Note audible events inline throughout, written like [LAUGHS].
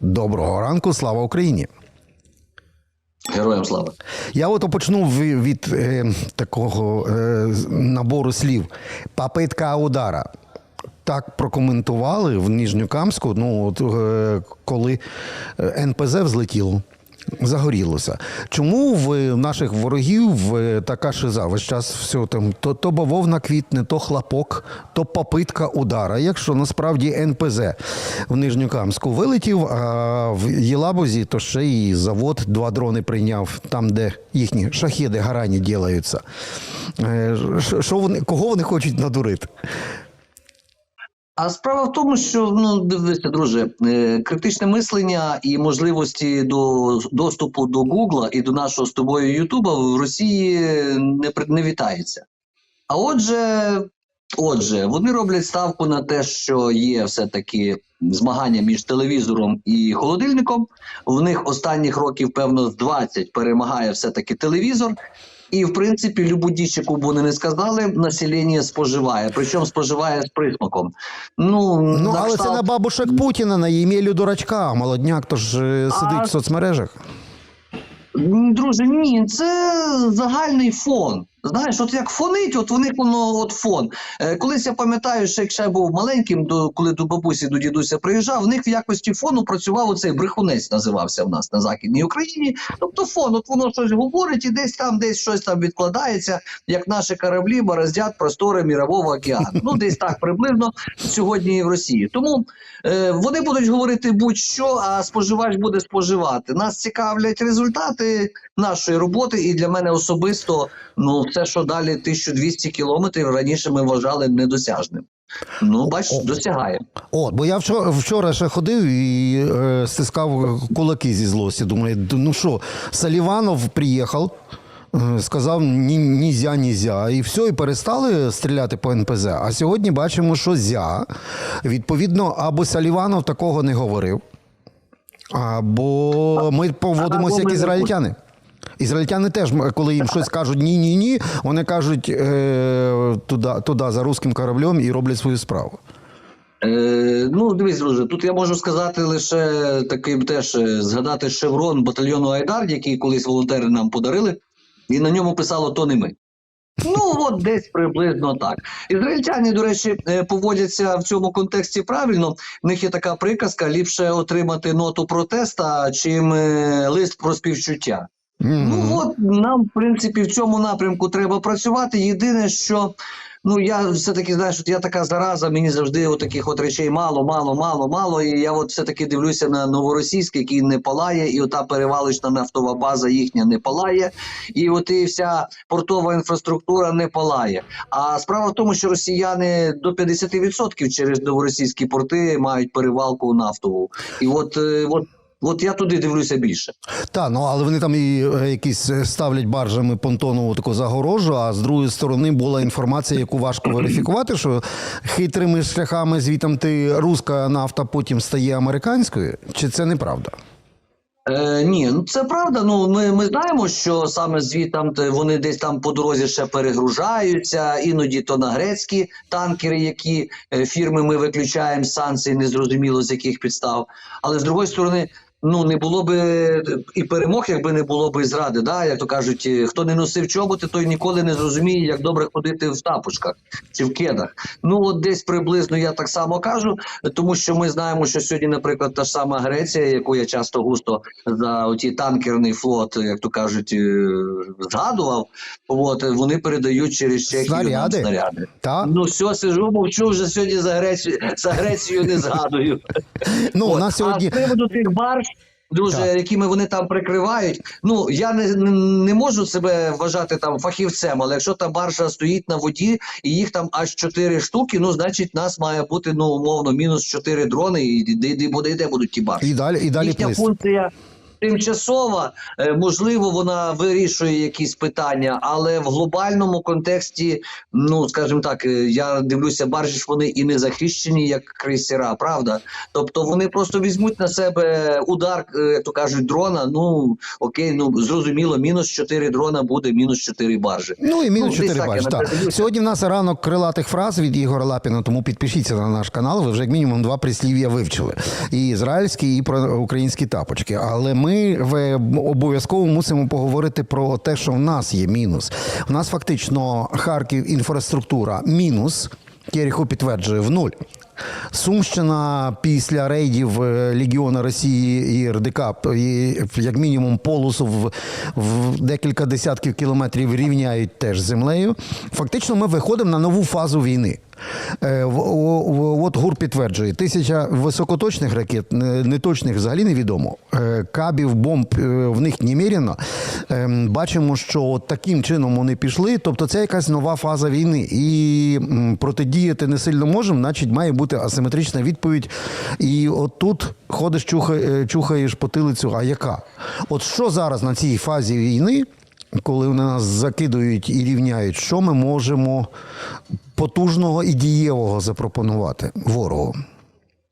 Доброго ранку, слава Україні! Героям слава. Я от почну від, від е, такого е, набору слів. папитка удара. Так прокоментували в Ніжньокамську, ну, от, е, коли е, НПЗ взлетіло. Загорілося. Чому в наших ворогів е, така шиза? Весь час все там то, то бавовна квітне, то хлопок, то попитка удара. Якщо насправді НПЗ в Нижньокамську вилетів, а в Єлабузі то ще і завод два дрони прийняв, там, де їхні шахіди гарані ділаються. Е, що- вони, кого вони хочуть надурити? А справа в тому, що ну дивися, друже, е, критичне мислення і можливості до доступу до Гугла і до нашого з тобою Ютуба в Росії не не вітається. А отже, отже, вони роблять ставку на те, що є все-таки змагання між телевізором і холодильником. В них останніх років, певно, з 20 перемагає все-таки телевізор. І, в принципі, любу діч, яку б вони не сказали, населення споживає. Причому споживає з присмаком. Ну, Ну, але але це на бабушек Путіна, на Ємелю дурачка, молодняк то ж е, сидить А- в соцмережах. Друже, ні, це загальний фон. Знаєш, от як фонить, от в них воно от фон. Е, колись я пам'ятаю, що як ще я був маленьким, до, коли до бабусі, до дідуся приїжджав, в них в якості фону працював оцей брехунець, називався в нас на Західній Україні. Тобто фон, от воно щось говорить і десь там, десь щось там відкладається, як наші кораблі бороздять простори Мірового океану. Ну, десь так приблизно сьогодні і в Росії. Тому е, вони будуть говорити будь-що, а споживач буде споживати. Нас цікавлять результати нашої роботи, і для мене особисто ну все, що далі 1200 кілометрів, раніше ми вважали недосяжним. Ну, бач, досягає. От, бо я вчора, вчора ще ходив і е, стискав кулаки зі злості. Думаю, ну що, Саліванов приїхав, е, сказав ні, нізя, нізя, і все, і перестали стріляти по НПЗ. А сьогодні бачимо, що зя. Відповідно, або Саліванов такого не говорив, або ми поводимося як ізраїльтяни. Ізраїльтяни теж, коли їм щось кажуть ні, ні, ні, вони кажуть е, туди, туди за руським кораблем і роблять свою справу. Е, ну, дивись, друже, тут я можу сказати лише таким теж е, згадати шеврон батальйону Айдар, який колись волонтери нам подарили, і на ньому писало то не ми. Ну, от десь приблизно так. Ізраїльтяни, до речі, е, поводяться в цьому контексті правильно. В них є така приказка: ліпше отримати ноту протеста, чим е, лист про співчуття. Ну от нам, в принципі, в цьому напрямку треба працювати. Єдине, що ну я все-таки знаєш, от я така зараза, мені завжди от таких от речей мало, мало, мало, мало. І я от все-таки дивлюся на новоросійськ, який не палає, і ота перевалочна нафтова база їхня не палає, і от і вся портова інфраструктура не палає. А справа в тому, що росіяни до 50% через новоросійські порти мають перевалку нафтову. І от, е, от, от я туди дивлюся більше. Так, ну але вони там і е, якісь е, ставлять баржами понтонову таку загорожу, а з другої сторони була інформація, яку важко верифікувати, що хитрими шляхами звітом ти руська нафта потім стає американською. Чи це неправда? Е, ні, ну це правда. Ну ми, ми знаємо, що саме звітам вони десь там по дорозі ще перегружаються, іноді то на грецькі танкери, які е, фірми ми виключаємо з санкцій, незрозуміло з яких підстав. Але з другої сторони. Ну не було би і перемог, якби не було би зради. Да? Як то кажуть, е, хто не носив чоботи, той ніколи не зрозуміє, як добре ходити в тапочках чи в кедах. Ну от десь приблизно я так само кажу, тому що ми знаємо, що сьогодні, наприклад, та ж сама Греція, яку я часто густо за оті танкерний флот, як то кажуть, е, згадував. От вони передають через Чехію нам Снаряди. снаряди. Та? Ну все, сижу, мовчу вже сьогодні за Грецію за Грецію не згадую. Ну, у нас сьогодні. З приводу тих барж, друже, Так. якими вони там прикривають. Ну я не, не, можу себе вважати там фахівцем, але якщо та баржа стоїть на воді і їх там аж чотири штуки, ну значить нас має бути ну умовно мінус чотири дрони, і де, де, де, де будуть ті баржі. І далі, і далі Їхня плис. функція. Тимчасова, е, можливо, вона вирішує якісь питання, але в глобальному контексті, ну скажімо так, е, я дивлюся, баржі ж вони і не захищені як крейсера, правда? Тобто вони просто візьмуть на себе удар, е, як то кажуть, дрона. Ну окей, ну зрозуміло, мінус 4 дрона буде, мінус 4 баржі. Ну і мінус Ну, 4 так, Так. Сьогодні в нас ранок крилатих фраз від Ігора Лапіна, тому підпишіться на наш канал. Ви вже як мінімум два прислів'я вивчили: і ізраїльські, і про українські тапочки. Але ми в- обов'язково мусимо поговорити про те, що в нас є мінус. У нас фактично Харків інфраструктура мінус. Кєріхо підтверджує в нуль. Сумщина після рейдів е, Легіона Росії і РДК і, як мінімум полосу в, в декілька десятків кілометрів рівняють теж землею. Фактично, ми виходимо на нову фазу війни. Е, От ГУР підтверджує, тисяча високоточних ракет, неточних взагалі невідомо. Е, Кабів, бомб е, в них неміряно. Ем, Бачимо, що таким чином вони пішли. Тобто це якась нова фаза війни. І протидіяти не сильно можемо, значить має бути асиметрична відповідь. І от тут ходиш, чухаєш потилицю, а яка? От що зараз на цій фазі війни, коли вони нас закидують і рівняють, що ми можемо потужного і дієвого запропонувати ворогу?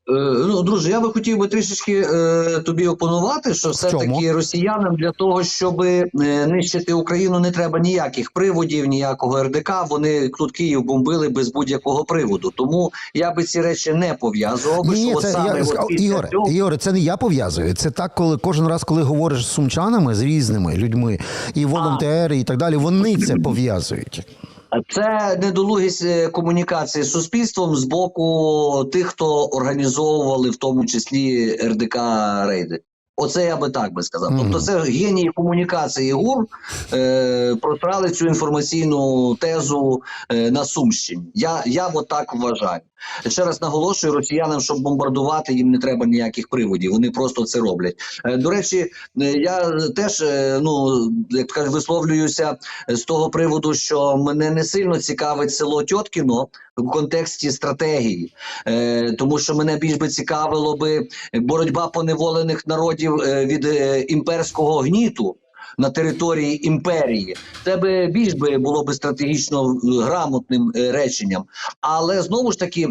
Е, Ну, друже, я би хотів би трішечки е, тобі опонувати, що все таки росіянам для того, щоб е, нищити Україну, не треба ніяких приводів, ніякого РДК. Вони тут Київ бомбили без будь-якого приводу. Тому я би ці речі не пов'язував. Ні, що от це саме я, от Ігоре, цього- Ігоре, це не я пов'язую. Це так, коли кожен раз, коли говориш з сумчанами, з різними людьми, і волонтери, і так далі, вони це пов'язують. Це недолугість е, комунікації з суспільством з боку тих, хто організовували в тому числі РДК рейди. Оце я би так би сказав. Тобто, це генії комунікації ГУР е, просрали цю інформаційну тезу е, на Сумщині. Я, я от так вважаю. Ще раз наголошую, росіянам, щоб бомбардувати, їм не треба ніяких приводів. Вони просто це роблять. Е, до речі, е, я теж е, ну як кажуть, висловлююся з того приводу, що мене не сильно цікавить село Тьоткіно в контексті стратегії, е, тому що мене більш би цікавило би боротьба поневолених народів е, від е, імперського гніту. На території імперії це би більш би було би стратегічно е, грамотним реченням, але знову ж таки,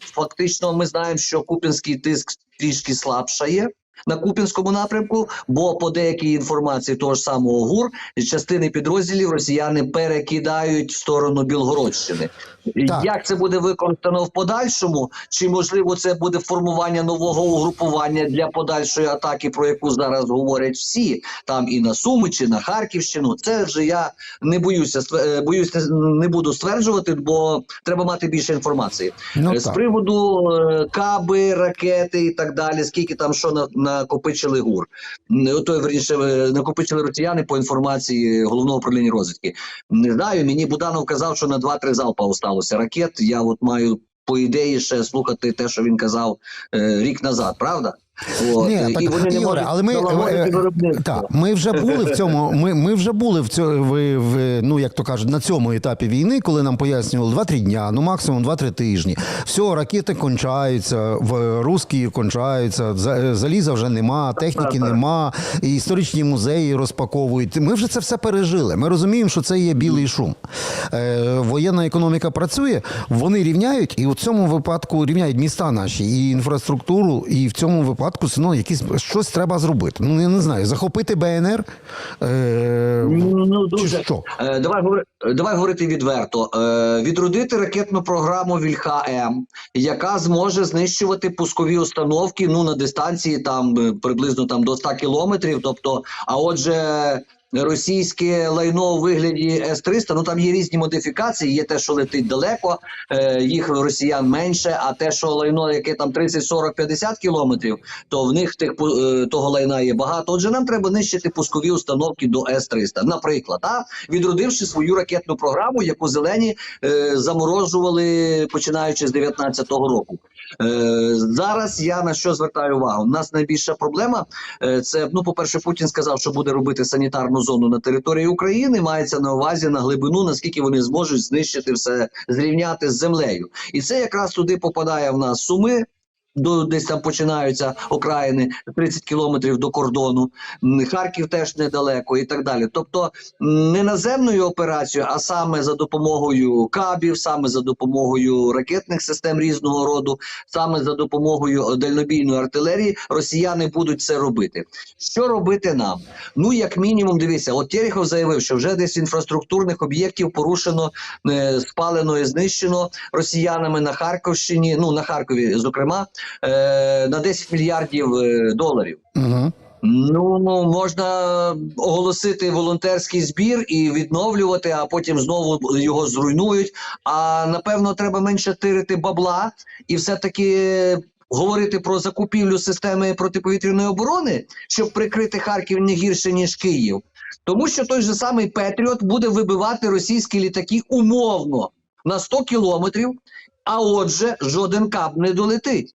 фактично, ми знаємо, що купінський тиск трішки слабшає на Купінському напрямку, бо по деякій інформації того ж самого ГУР частини підрозділів росіяни перекидають в сторону Білгородщини. Так. Як це буде виконано в подальшому? Чи можливо це буде формування нового угрупування для подальшої атаки, про яку зараз говорять всі, там і на Суми, чи на Харківщину? Це вже я не боюся е, боюся, не буду стверджувати, бо треба мати більше інформації. Ну, Е, З так. приводу е, каби, ракети і так далі, скільки там що на, накопичили ГУР. Ото, верніше, е, накопичили росіяни по інформації головного управління розвідки. Не знаю, мені Буданов казав, що на 2-3 залпа осталося ракет. Я от маю по ідеї ще слухати те, що він казав е, рік назад, правда? От. Ні, і так, вони не але ми, налагодити е, так, ми вже були в цьому. Ми, ми вже були в цьому в, в, ну як то кажуть, на цьому етапі війни, коли нам пояснювали 2-3 дня, ну максимум 2-3 тижні. Все, ракети кончаються, в русські кончаються, за- заліза вже нема, техніки нема, і історичні музеї розпаковують. Ми вже це все пережили. Ми розуміємо, що це є білий шум. Е, воєнна економіка працює, вони рівняють, і у цьому випадку рівняють міста наші і інфраструктуру, і в цьому випадку ну, якісь щось треба зробити. Ну я не знаю, захопити БНР. Е, Ну, чи дуже. що? Е, давай, давай говорити відверто. Е, відродити ракетну програму Вільха-М, яка зможе знищувати пускові установки ну, на дистанції там е, приблизно там, до 100 кілометрів. Тобто, а отже. Російське лайно у вигляді С-300, ну там є різні модифікації. Є те, що летить далеко, е, їх росіян менше. А те, що лайно, яке там 30, 40, 50 кілометрів, то в них тих е, того лайна є багато. Отже, нам треба нищити пускові установки до С-300. Наприклад, а відродивши свою ракетну програму, яку зелені е, заморожували починаючи з 19-го року. Е, зараз я на що звертаю увагу? У нас найбільша проблема це ну, по-перше, Путін сказав, що буде робити санітарну зону на території України. Мається на увазі на глибину, наскільки вони зможуть знищити все, зрівняти з землею. І це якраз туди попадає в нас суми. До десь там починаються окраїни 30 кілометрів до кордону. Харків теж недалеко і так далі. Тобто не наземною операцією, а саме за допомогою кабів, саме за допомогою ракетних систем різного роду, саме за допомогою дальнобійної артилерії, росіяни будуть це робити. Що робити нам? Ну, як мінімум, дивіться, от Терехов заявив, що вже десь інфраструктурних об'єктів порушено, е, спалено і знищено росіянами на Харківщині, ну на Харкові, зокрема, е, на 10 мільярдів е, доларів. Угу. Ну можна оголосити волонтерський збір і відновлювати, а потім знову його зруйнують. А напевно, треба менше тирити бабла і все-таки говорити про закупівлю системи протиповітряної оборони, щоб прикрити Харків не гірше ніж Київ. Тому що той же самий Петріот буде вибивати російські літаки умовно на 100 кілометрів, а отже, жоден каб не долетить.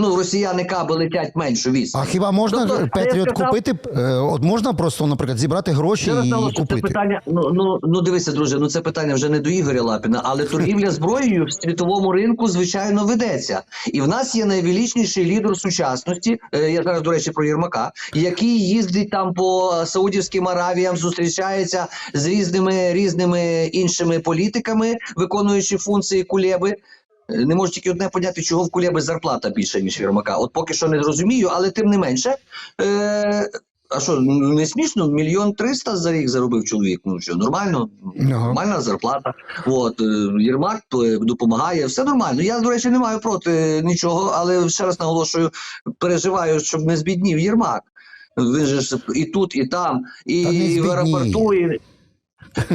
Ну, росіяни каби летять меншу відстань. А хіба можна Тобто, Петріот сказав- купити? е, От можна просто, наприклад, зібрати гроші раз і наголошую, це питання. Ну ну ну дивися, друже. Ну це питання вже не до Ігоря Лапіна, але торгівля зброєю в світовому ринку звичайно ведеться. І в нас є найвеличніший лідер сучасності. е, Я зараз до речі про Єрмака, який їздить там по Саудівським Аравіям, зустрічається з різними різними іншими політиками, виконуючи функції кулеби. Е, Не можу тільки одне поняти, чого в Кулеби зарплата більше, ніж Єрмака. От поки що не зрозумію, але тим не менше. Е, а що, не смішно? Мільйон триста за рік заробив чоловік. Ну що, нормально? Ага. Нормальна зарплата. От, е, Єрмак е, допомагає, все нормально. Я, до речі, не маю проти нічого, але ще раз наголошую, переживаю, щоб не збіднів Єрмак. Він же ж і тут, і там, і, Та і в аеропорту, і.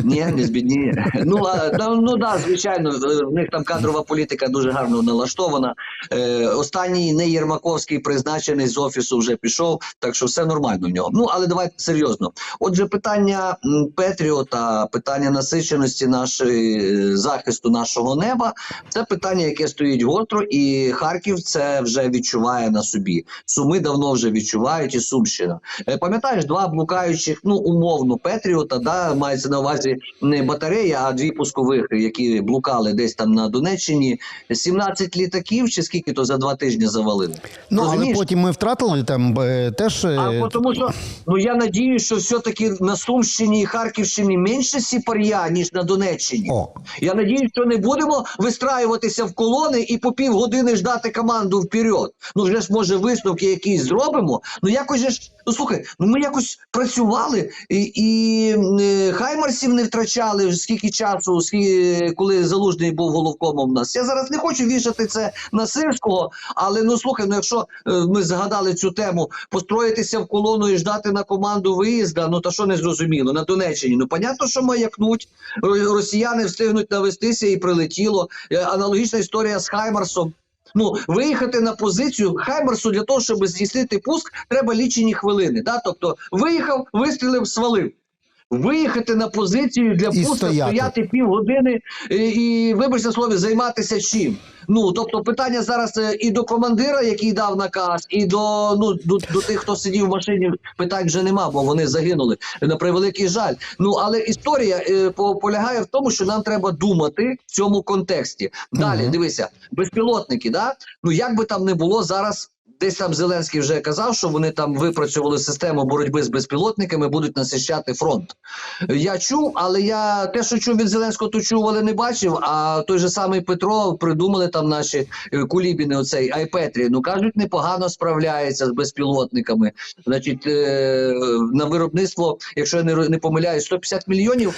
Ні, не збідніє. Ну, да, ну да, звичайно, в них там кадрова політика дуже гарно налаштована. Е, останній не Єрмаковський призначений з офісу вже пішов, так що все нормально в нього. Ну але давайте серйозно. Отже, питання Петріота, питання насиченості нашої е, захисту нашого неба, це питання, яке стоїть гостро, і Харків це вже відчуває на собі. Суми давно вже відчувають, і Сумщина. Е, Пам'ятаєш, два блукаючих, ну умовно, Петріота, да, мається на увазі не батарея, а дві пускових, які блукали десь там на Донеччині. 17 літаків, чи скільки то за два тижні завалили. Ну, але потім ми втратили там е, теж. е, А тому що ну я надію, що все-таки на Сумщині і Харківщині менше сіпар'я, ніж на Донеччині. О, Я надію, що не будемо вистраюватися в колони і по півгодини ждати команду вперед. Ну вже ж може висновки якісь зробимо. Ну якось ж, ну слухай, ну ми якось працювали і, і е, хаймарсів не втрачали скільки часу, скільки, коли залужний був головкомом в нас. Я зараз не хочу вішати це на Сирського, але ну слухай, ну якщо е, ми згадали цю тему, построїтися в колону і ждати на команду виїзда, ну та що не зрозуміло на Донеччині. Ну понятно, що маякнуть. Росіяни встигнуть навестися і прилетіло. Е, Аналогічна історія з Хаймарсом. Ну, виїхати на позицію Хаймарсу для того, щоб здійснити пуск, треба лічені хвилини. Да? Тобто виїхав, вистрілив, свалив. Виїхати на позицію для І стояти. стояти півгодини і, і вибачте слові, займатися чим. Ну тобто, питання зараз е, і до командира, який дав наказ, і до ну до, до тих, хто сидів в машині, питань вже нема, бо вони загинули на превеликий жаль. Ну але історія е, по- полягає в тому, що нам треба думати в цьому контексті. Далі Мгм. дивися, безпілотники, да? Ну як би там не було зараз. Десь там Зеленський вже казав, що вони там випрацювали систему боротьби з безпілотниками, будуть насищати фронт. Я чув, але я те, що чув від Зеленського, то чув, але не бачив. А той же самий Петро придумали там наші е, кулібіни, оцей Айпетрі. Ну кажуть, непогано справляється з безпілотниками. Значить, е, на виробництво, якщо я не помиляюсь, 150 мільйонів.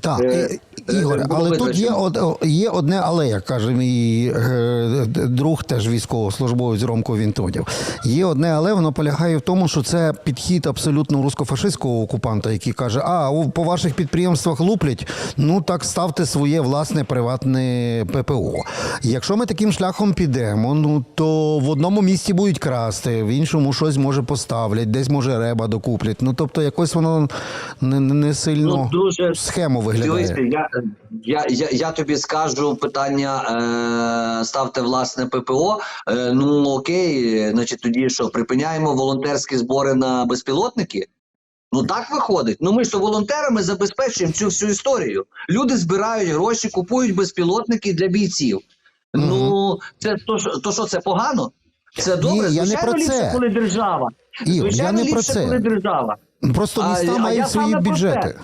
Так, Е, е, було але тут є, од, є одне але, як каже мій е, друг, теж військовослужбовець Ромко Вінтонів. Є одне але, воно полягає в тому, що це підхід абсолютно русскофашистського окупанта, який каже: а по ваших підприємствах луплять, ну так ставте своє власне приватне ППО. Якщо ми таким шляхом підемо, ну то в одному місці будуть красти, в іншому щось може поставлять, десь може реба докуплять. Ну тобто, якось воно не, не- сильно Ну, друже, схему Дивись, виглядає. я, я, я, я тобі скажу питання: е, ставте власне ППО. Е, ну окей, значить, тоді що припиняємо волонтерські збори на безпілотники. Ну так виходить. Ну ми ж то волонтерами забезпечуємо цю всю історію. Люди збирають гроші, купують безпілотники для бійців. Ну це то, то що це погано? Це добре, Ні, я не звичайно, про ліпше, це. коли держава. Ігор, я звичайно, не про ліпше, це. коли держава. Просто міста а мають я свої про бюджети.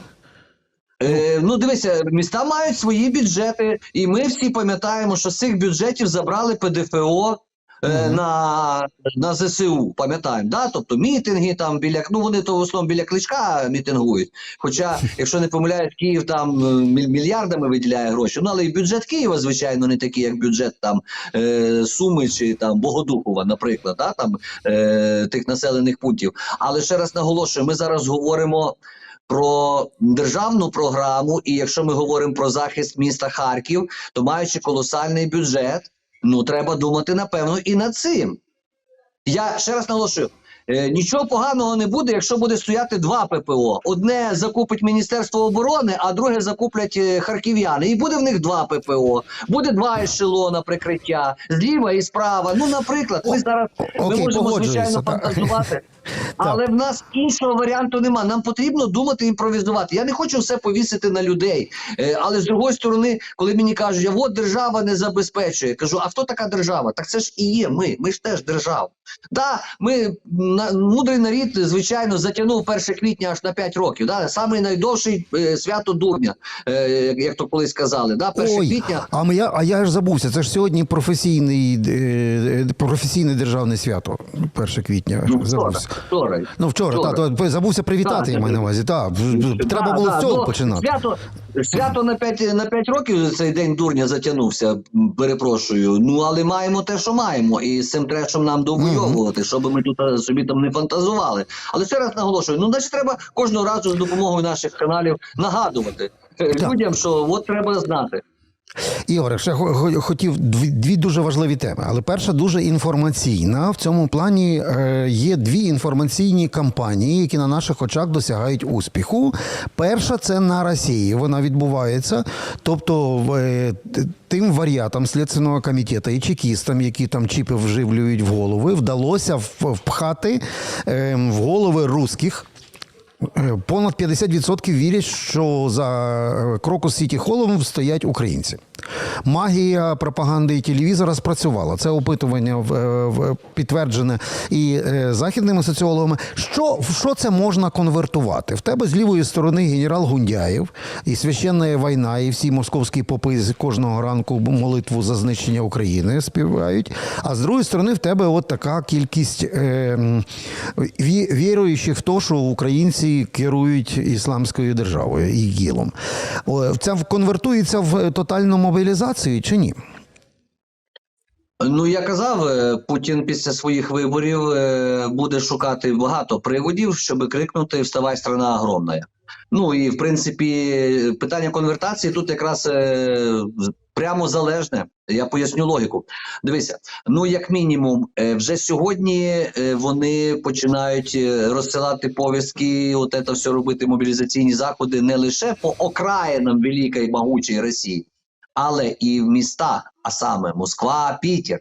Е, ну, дивися, міста мають свої бюджети, і ми всі пам'ятаємо, що з цих бюджетів забрали ПДФО. е, Мгм. На, на ЗСУ, пам'ятаємо, да? тобто мітинги там біля ну вони то в основному біля кличка мітингують. Хоча, [LAUGHS] якщо не помиляюсь, Київ там е, мільярдами виділяє гроші. Ну але і бюджет Києва, звичайно, не такий, як бюджет там е, Суми чи там Богодухова, наприклад, да? там е, тих населених пунктів. Але ще раз наголошую, ми зараз говоримо про державну програму, і якщо ми говоримо про захист міста Харків, то маючи колосальний бюджет, ну треба думати напевно і над цим. Я ще раз наголошую. е, Нічого поганого не буде, якщо буде стояти два ППО. Одне закупить Міністерство оборони, а друге закуплять е, харків'яни. І буде в них два ППО. Буде два ешелона прикриття зліва і справа. Ну, наприклад, ми зараз ми можемо звичайно фантазувати, [LAUGHS] але в нас іншого варіанту нема. Нам потрібно думати імпровізувати. Я не хочу все повісити на людей. Е, але з другої сторони, коли мені кажуть, я от держава не забезпечує, кажу, а хто така держава? Так це ж і є ми. Ми ж теж держава. Да, ми на, мудрий нарід, звичайно, затягнув 1 квітня аж на 5 років. Да? Саме найдовший е, свято дурня, е, як, то колись казали. Да? 1 Ой, квітня. а я, а я ж забувся. Це ж сьогодні професійний, е, професійне державне свято. 1 квітня. Ну, забувся. Вчора. Ну, вчора, Вчора. та, то забувся привітати, я маю на увазі. Так, треба було з цього ну, починати. Свято, свято на 5, на 5 років цей день дурня затягнувся, перепрошую. Ну, але маємо те, що маємо, і з цим трешом нам довойовувати, щоб ми тут е, собі там не фантазували. Але ще раз наголошую: ну, значить, треба кожного разу з допомогою наших каналів нагадувати е, людям, що от треба знати. Ігоре, ще хо- хо- хотів дві, дуже важливі теми. Але перша дуже інформаційна. В цьому плані е, є дві інформаційні кампанії, які на наших очах досягають успіху. Перша це на Росії. Вона відбувається. Тобто, е, тим варіатам Слідственного комітету і чекістам, які там чіпи вживлюють в голови, вдалося впхати е, в голови русських. Е, Понад 50% вірять, що за Крокус Сіті Холлом стоять українці. Магія пропаганди і телевізора спрацювала. Це опитування е, підтверджене і е, західними соціологами. Що, що це можна конвертувати? В тебе з лівої сторони генерал Гундяєв і священна війна, і всі московські попи з кожного ранку молитву за знищення України співають. А з другої сторони, в тебе от така кількість е, віруючих в те, що українці керують ісламською державою і ГІЛом. Це конвертується в тотальну мобілізацію чи ні? Ну, я казав, е, Путін після своїх виборів е, буде шукати багато приводів, щоб крикнути Вставай, страна огромна. Ну і в принципі, питання конвертації тут якраз е, прямо залежне. Я поясню логіку. Дивися, ну як мінімум, вже сьогодні вони починають розсилати повістки, от це все робити мобілізаційні заходи не лише по окраїнам великої могучої Росії, але і в міста, а саме Москва, Пітер.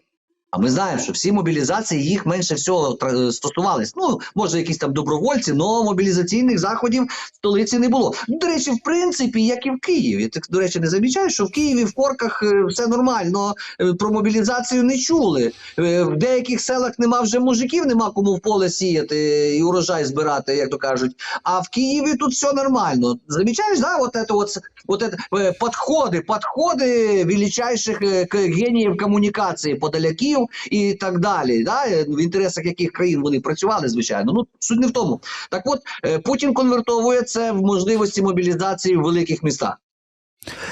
А ми знаємо, що всі мобілізації їх менше всього тр- стосувались. Ну, може, якісь там добровольці, але мобілізаційних заходів в столиці не було. До речі, в принципі, як і в Києві. Ти, до речі, не замічаєш, що в Києві в корках е, все нормально, е, про мобілізацію не чули. Е, В деяких селах нема вже мужиків, нема кому в поле сіяти і урожай збирати, як то кажуть. А в Києві тут все нормально. Замічаєш, да, вот это вот, вот это, е, подходи, подходи величайших е, геніїв комунікації, подаляків і так далі. Да? В інтересах яких країн вони працювали, звичайно. Ну, суть не в тому. Так от, е, Путін конвертовує це в можливості мобілізації в великих містах.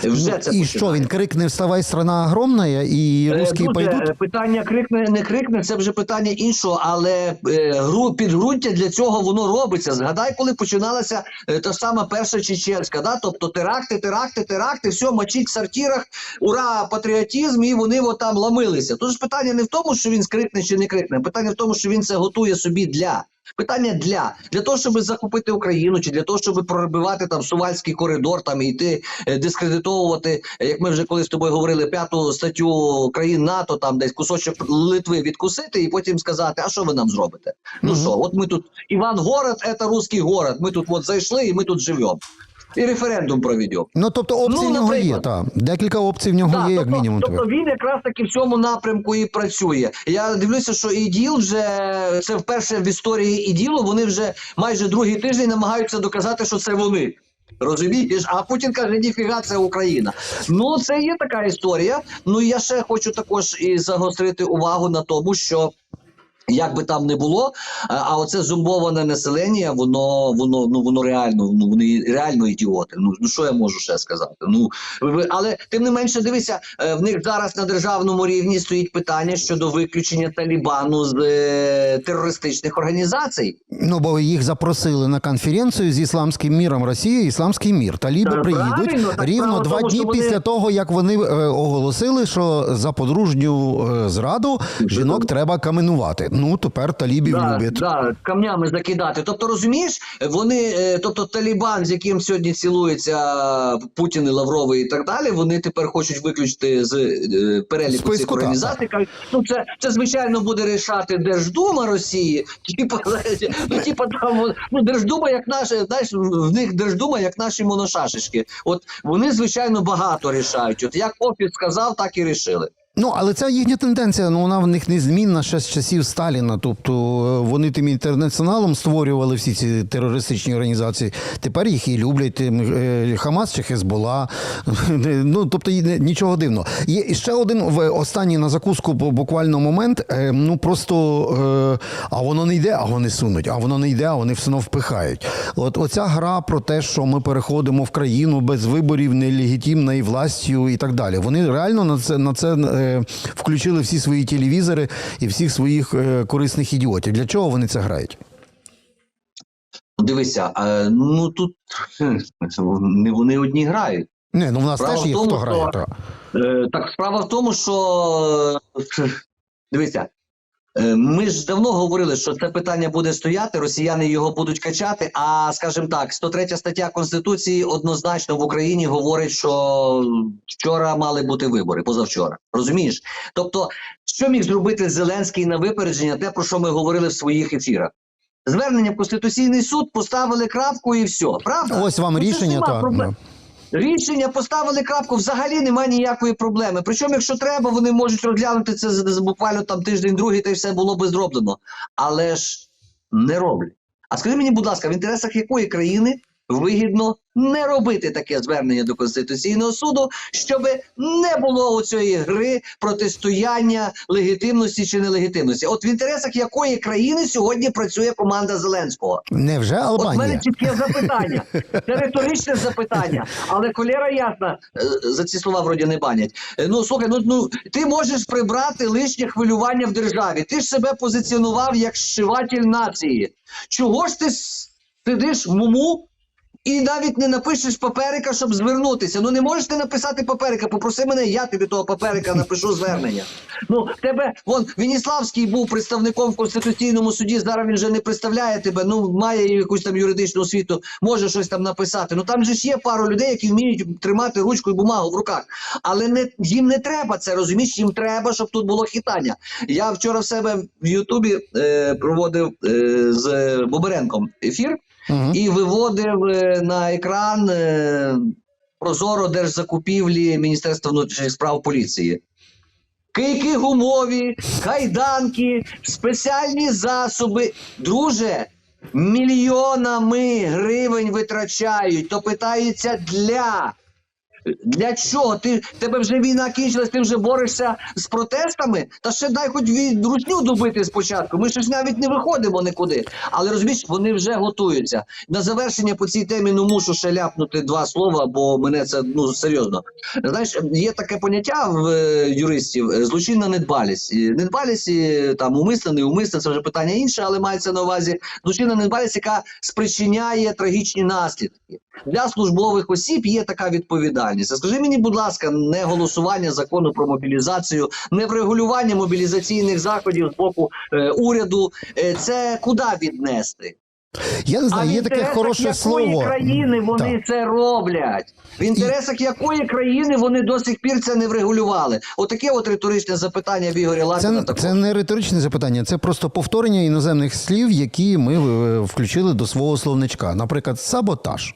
Вже це Ну, і починає. що він крикне Вставай, страна огромна, і Е, русські дуже, пойдуть? питання крикне, не крикне, це вже питання іншого, але е, гру, підґрунтя для цього воно робиться. Згадай, коли починалася е, та сама перша чеченська, да? тобто теракти, теракти, теракти, все, мочить в сортирах, ура, патріотизм, і вони от там ламилися. Тут ж питання не в тому, що він скрикне чи не крикне, питання в тому, що він це готує собі для. Питання для для того, щоб захопити Україну, чи для того, щоб пробивати там сувальський коридор, там і йти е, дискредитовувати, е, як ми вже коли з тобою говорили, п'яту статтю країн НАТО, там десь кусочок Литви відкусити, і потім сказати, а що ви нам зробите? Ну Мгм. що, от ми тут Іван город, це русський город. Ми тут от зайшли, і ми тут живемо. І референдум проведемо. Ну тобто опції Ну, в нього є, так. Декілька опцій в нього Так, є, як тобто, мінімум. тобто він якраз таки в цьому напрямку і працює. Я дивлюся, що іділ вже це вперше в історії іділу. Вони вже майже другий тиждень намагаються доказати, що це вони. Розумієш, а Путін каже, ніфіга, це Україна. Ну це є така історія. Ну я ще хочу також і загострити увагу на тому, що. Як би там не було, а а оце зумбоване населення, воно воно ну воно реально ну вони реально ідіоти. Ну ну що я можу ще сказати? Ну але тим не менше, дивися, е, в них зараз на державному рівні стоїть питання щодо виключення Талібану з е, терористичних організацій. Ну, бо їх запросили на конференцію з ісламським міром Росії, ісламський мір. Таліби Так, приїдуть так рівно два тому, дні вони- після того, як вони е, оголосили, що за подружню е, зраду жінок треба каменувати. Ну тепер талібів Да, люблять. да, камнями закидати. Тобто, розумієш, вони, е, тобто Талібан, з яким сьогодні цілуються Путін і Лавровий і так далі, вони тепер хочуть виключити з е, переліку Списку, цих організацій. Кажуть, ну це, це звичайно буде рішати Держдума Росії. [LAUGHS] Типа, ну, типа там ну Держдума, як наші, знаєш, в них Держдума, як наші моношашечки. От вони звичайно багато рішають. От як офіс сказав, так і рішили. Ну, але ця їхня тенденція, ну вона в них незмінна ще з часів Сталіна. Тобто е, вони тим інтернаціоналом створювали всі ці терористичні організації. Тепер їх і люблять тим, е, Хамас чи Хезбола. [LAUGHS] Ну тобто нічого дивного. Є ще один в останній на закуску бу- буквально момент. е, Ну просто а воно не йде, а вони сунуть, а воно не йде, а вони все одно впихають. От оця гра про те, що ми переходимо в країну без виборів, нелегітимною властю і так далі. Вони реально на це на це включили всі свої телевізори і всіх своїх е, корисних ідіотів. Для чого вони це грають? Дивися, е, ну тут не вони одні грають. Не, ну в нас Справа теж є тому, хто грає. що- Та. Е, так справа в тому, що е, дивися, е, ми ж давно говорили, що це питання буде стояти, росіяни його будуть качати. А скажімо так, 103 стаття Конституції однозначно в Україні говорить, що вчора мали бути вибори, позавчора. Розумієш? Тобто, що міг зробити Зеленський на випередження, те, про що ми говорили в своїх ефірах. Звернення в Конституційний суд поставили крапку і все. Правда? Ось вам Ну, рішення. нема Та, проблем. Рішення поставили крапку, взагалі немає ніякої проблеми. Причому, якщо треба, вони можуть розглянути це з- з- буквально там тиждень-другий, та й все було би зроблено. Але ж не роблять. А скажи мені, будь ласка, в інтересах якої країни вигідно не робити таке звернення до Конституційного суду, щоб не було оцієї гри протистояння легітимності чи нелегітимності? От в інтересах якої країни сьогодні працює команда Зеленського? Невже От в мене чітке запитання. Це риторичне запитання. Але колера ясна, е, за ці слова вроді не банять. Е, Ну слухай, ну, ну ти можеш прибрати лишнє хвилювання в державі. Ти ж себе позиціонував як зшиватель нації. Чого ж ти сидиш муму? І навіть не напишеш паперика, щоб звернутися. Ну не можеш ти написати паперика. Попроси мене, я тобі того паперика напишу звернення. Ну тебе вон Веніславський був представником в конституційному суді. Зараз він вже не представляє тебе. Ну має якусь там юридичну освіту, може щось там написати. Ну там же ж є пару людей, які вміють тримати ручку і бумагу в руках. Але не їм не треба це. Розумієш, їм треба, щоб тут було хитання. Я вчора в себе в Ютубі е, проводив е, з Боберенком ефір І виводив е, на екран е, прозоро держзакупівлі Міністерства внутрішніх справ поліції. Кийки гумові, кайданки, спеціальні засоби. Друже, мільйонами гривень витрачають, то питається для. Для чого? Ти тебе вже війна кінчилась, ти вже борешся з протестами? Та ще дай хоч від русню добити спочатку. Ми ще ж навіть не виходимо нікуди. Але розумієш, вони вже готуються. На завершення по цій темі ну мушу ще ляпнути два слова, бо мене це ну серйозно. Знаєш, є таке поняття в е, юристів е, злочинна недбалість. І Недбалість там умисне, не умисне, це вже питання інше, але мається на увазі злочинна недбалість, яка спричиняє трагічні наслідки. Для службових осіб є така відповідальність. А скажи мені, будь ласка, не голосування закону про мобілізацію, не врегулювання мобілізаційних заходів з боку е, уряду. Е, це куди віднести? Я не знаю, в є таке хороше якої слово. країни вони Так. це роблять? В інтересах якої країни вони до сих пір це не врегулювали? Отаке от риторичне запитання в Ігоря Лапіна Це, це не риторичне запитання, це просто повторення іноземних слів, які ми е, включили до свого словничка. Наприклад, саботаж.